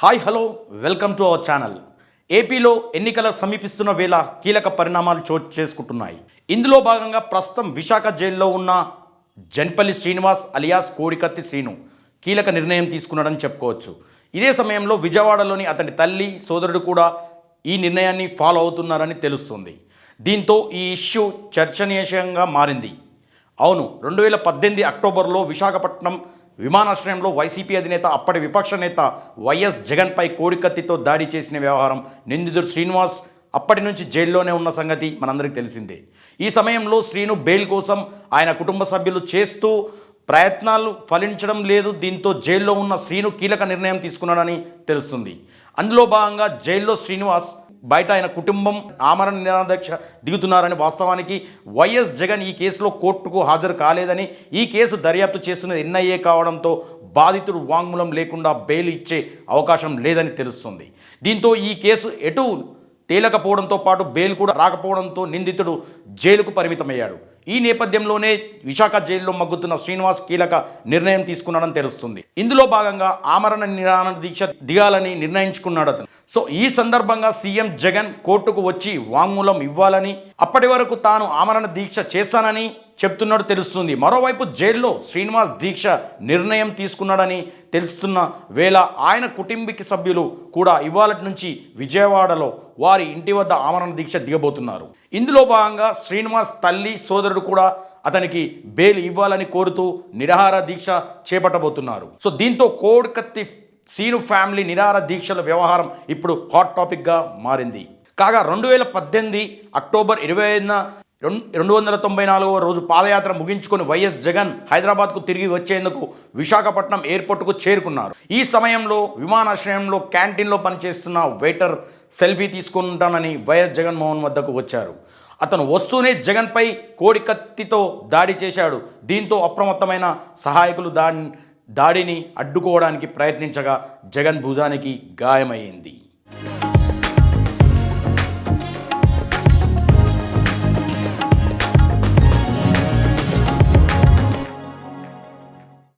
Hi hello welcome to our channel. ఏపీలో ఎన్నికల సమీపిస్తున్న వేళ కీలక పరిణామాలు చోటు చేసుకుంటున్నాయి. ఇందులో భాగంగా ప్రస్తుతం విశాఖ జైల్లో ఉన్న జన్పల్లి శ్రీనివాస్ అలియాస్ కోడికత్తి శ్రీను కీలక నిర్ణయం తీసుకున్నాడని చెప్పుకోవచ్చు. ఇదే సమయంలో విజయవాడలోని అతని తల్లి సోదరుడు కూడా ఈ నిర్ణయాన్ని ఫాలో అవుతున్నారని తెలుస్తుంది. దీంతో ఈ ఇష్యూ చర్చనీయాంశంగా మారింది. అవును రెండు వేల పద్దెనిమిది అక్టోబర్లో విశాఖపట్నం విమానాశ్రయంలో వైసీపీ అధినేత అప్పటి విపక్ష నేత వైఎస్ జగన్పై కోడికత్తితో దాడి చేసిన వ్యవహారం నిందితుడు శ్రీనివాస్ అప్పటి నుంచి జైల్లోనే ఉన్న సంగతి మనందరికీ తెలిసిందే. ఈ సమయంలో శ్రీను బెయిల్ కోసం ఆయన కుటుంబ సభ్యులు చేస్తూ ప్రయత్నాలు ఫలించడం లేదు దీంతో జైల్లో ఉన్న శ్రీను కీలక నిర్ణయం తీసుకున్నాడని తెలుస్తుంది. అందులో భాగంగా జైల్లో శ్రీనివాస్ బయట ఆయన కుటుంబం ఆమరణ నిరాదీక్ష దిగుతున్నారని వాస్తవానికి వైఎస్ జగన్ ఈ కేసులో కోర్టుకు హాజరు కాలేదని ఈ కేసు దర్యాప్తు చేస్తున్నది ఎన్ఐఏ కావడంతో బాధితుడు వాంగ్మూలం లేకుండా బెయిల్ ఇచ్చే అవకాశం లేదని తెలుస్తుంది. దీంతో ఈ కేసు ఎటు తేలకపోవడంతో పాటు బెయిల్ కూడా రాకపోవడంతో నిందితుడు జైలుకు పరిమితమయ్యాడు. ఈ నేపథ్యంలోనే విశాఖ జైల్లో మగ్గుతున్న శ్రీనివాస్ కీలక నిర్ణయం తీసుకున్నాడని తెలుస్తుంది. ఇందులో భాగంగా ఆమరణ నిరాణ దీక్ష దిగాలని నిర్ణయించుకున్నాడు అతను. సో ఈ సందర్భంగా సీఎం జగన్ కోర్టుకు వచ్చి వాంగ్మూలం ఇవ్వాలని అప్పటి వరకు తాను ఆమరణ దీక్ష చేస్తానని చెప్తున్నాడు తెలుస్తుంది. మరోవైపు జైల్లో శ్రీనివాస్ దీక్ష నిర్ణయం తీసుకున్నాడని తెలుస్తున్న వేళ ఆయన కుటుంబిక సభ్యులు కూడా ఇవాళ నుంచి విజయవాడలో వారి ఇంటి వద్ద ఆమరణ దీక్ష దిగబోతున్నారు. ఇందులో భాగంగా శ్రీనివాస్ తల్లి సోదరుడు కూడా అతనికి బెయిల్ ఇవ్వాలని కోరుతూ నిరాహార దీక్ష చేపట్టబోతున్నారు. సో దీంతో కోడికత్తి సీను ఫ్యామిలీ నిరాహార దీక్షల వ్యవహారం ఇప్పుడు హాట్ టాపిక్గా మారింది. కాగా రెండు వేల పద్దెనిమిది అక్టోబర్ ఇరవై ఐదున రెండు వందల తొంభై నాలుగవ రోజు పాదయాత్ర ముగించుకొని వైఎస్ జగన్ హైదరాబాద్కు తిరిగి వచ్చేందుకు విశాఖపట్నం ఎయిర్పోర్టుకు చేరుకున్నారు. ఈ సమయంలో విమానాశ్రయంలో క్యాంటీన్లో పనిచేస్తున్న వెయిటర్ సెల్ఫీ తీసుకుంటానని వైఎస్ జగన్మోహన్ వద్దకు వచ్చారు. అతను వస్తూనే జగన్పై కోడి కత్తితో దాడి చేశాడు. దీంతో అప్రమత్తమైన సహాయకులు దాడి దాడిని అడ్డుకోవడానికి ప్రయత్నించగా జగన్ భుజానికి గాయమైంది